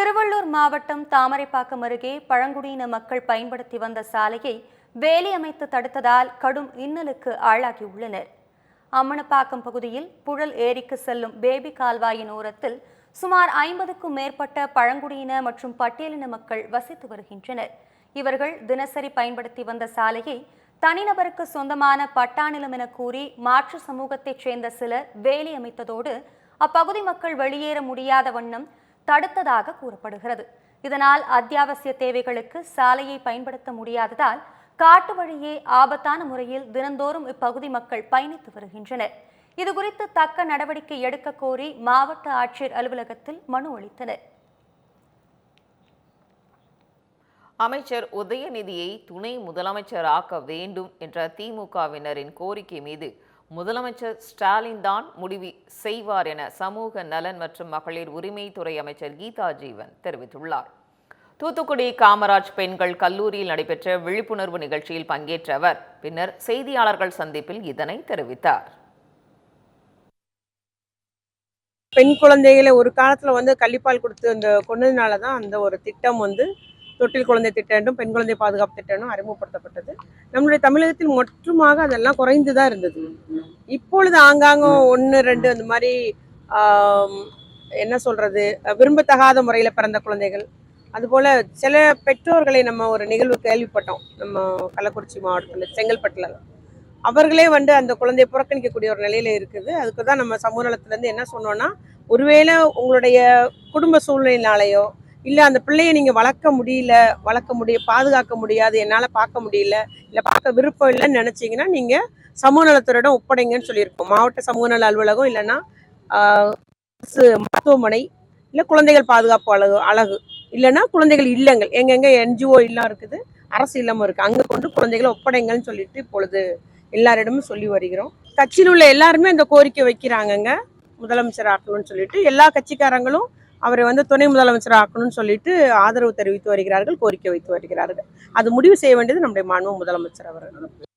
திருவள்ளூர் மாவட்டம் தாமரைப்பாக்கம் அருகே பழங்குடியின மக்கள் பயன்படுத்தி வந்த சாலையை வேலி அமைத்து தடுத்ததால் கடும் இன்னலுக்கு ஆளாகியுள்ளனர். அம்மனப்பாக்கம் பகுதியில் புழல் ஏரிக்கு செல்லும் பேபி கால்வாயின் ஓரத்தில் சுமார் ஐம்பதுக்கும் மேற்பட்ட பழங்குடியின மற்றும் பட்டியலின மக்கள் வசித்து வருகின்றனர். இவர்கள் தினசரி பயன்படுத்தி வந்த சாலையை தனிநபருக்கு சொந்தமான பட்டா நிலம் என கூறி மாற்று சமூகத்தைச் சேர்ந்த சிலர் வேலி அமைத்ததோடு அப்பகுதி மக்கள் வெளியேற முடியாத வண்ணம் தடுத்ததாக கூறப்படுகிறது. இதனால் அத்தியாவசிய தேவைகளுக்கு சாலையை பயன்படுத்த முடியாததால் காட்டு வழியே ஆபத்தான முறையில் தினந்தோறும் இப்பகுதி மக்கள் பயணித்து வருகின்றனர். இதுகுறித்து தக்க நடவடிக்கை எடுக்க கோரி மாவட்ட ஆட்சியர் அலுவலகத்தில் மனு அளித்தனர். அமைச்சர் உதயநிதியை துணை முதலமைச்சராக்க வேண்டும் என்ற திமுகவினரின் கோரிக்கை மீது முதலமைச்சர் ஸ்டாலின் தான் முடிவு செய்வார் என சமூக நலன் மற்றும் மகளிர் உரிமைத்துறை அமைச்சர் கீதா ஜீவன் தெரிவித்துள்ளார். தூத்துக்குடி காமராஜ் பெண்கள் கல்லூரியில் நடைபெற்ற விழிப்புணர்வு நிகழ்ச்சியில் பங்கேற்ற அவர் பின்னர் செய்தியாளர்கள் சந்திப்பில் இதனை தெரிவித்தார். பெண் குழந்தைகளை ஒரு காலத்தில் வந்து கள்ளிப்பால் கொடுத்து அந்த கொண்டதுனால தான் அந்த ஒரு திட்டம் வந்து தொட்டில் குழந்தை திட்டம் பெண் குழந்தை பாதுகாப்பு திட்டம் அறிமுகப்படுத்தப்பட்டது. நம்மளுடைய தமிழகத்தில் மொற்றமாக அதெல்லாம் குறைந்து தான் இருந்தது. இப்பொழுது ஆங்காங்க ஒன்று ரெண்டு அந்த மாதிரி என்ன சொல்றது விரும்பத்தகாத முறையில் பிறந்த குழந்தைகள். அதுபோல சில பெற்றோர்களை நம்ம ஒரு நிகழ்வு கேள்விப்பட்டோம். நம்ம கள்ளக்குறிச்சி மாவட்டத்தில் செங்கல்பட்டில். அவர்களே வந்து அந்த குழந்தையை புறக்கணிக்கக்கூடிய ஒரு நிலையில இருக்குது. அதுக்கு தான் நம்ம சமூக நலத்துலேருந்து என்ன சொன்னோம்னா ஒருவேளை உங்களுடைய குடும்ப சூழ்நிலையினாலேயோ இல்லை அந்த பிள்ளையை நீங்கள் வளர்க்க முடியல வளர்க்க முடிய பாதுகாக்க முடியாது என்னால் பார்க்க முடியல இல்லை பார்க்க விருப்பம் இல்லைன்னு நினச்சிங்கன்னா நீங்கள் சமூக நலத்துறையிடம் ஒப்படைங்கன்னு சொல்லியிருக்கோம். மாவட்ட சமூக நல அலுவலகம் இல்லைன்னா அரசு மருத்துவமனை இல்லை குழந்தைகள் பாதுகாப்பு அழகு அழகு. இல்லைன்னா குழந்தைகள் இல்லங்கள். எங்கெங்கே என்ஜிஓ இல்லம் இருக்குது. அரசு இல்லமும் இருக்குது அங்கே கொண்டு குழந்தைகளை ஒப்படைங்கன்னு சொல்லிட்டு இப்பொழுது எல்லாரிடமும் சொல்லி வருகிறோம். கட்சியில் உள்ள எல்லாருமே அந்த கோரிக்கை வைக்கிறாங்கங்க. முதலமைச்சர் ஆக்கணும்னு சொல்லிட்டு எல்லா கட்சிக்காரங்களும் அவரை வந்து துணை முதலமைச்சர் ஆக்கணும்னு சொல்லிட்டு ஆதரவு தெரிவித்து வருகிறார்கள் கோரிக்கை வைத்து வருகிறார்கள். அது முடிவு செய்ய வேண்டியது நம்முடைய மாண்பு முதலமைச்சர் அவர்கள்.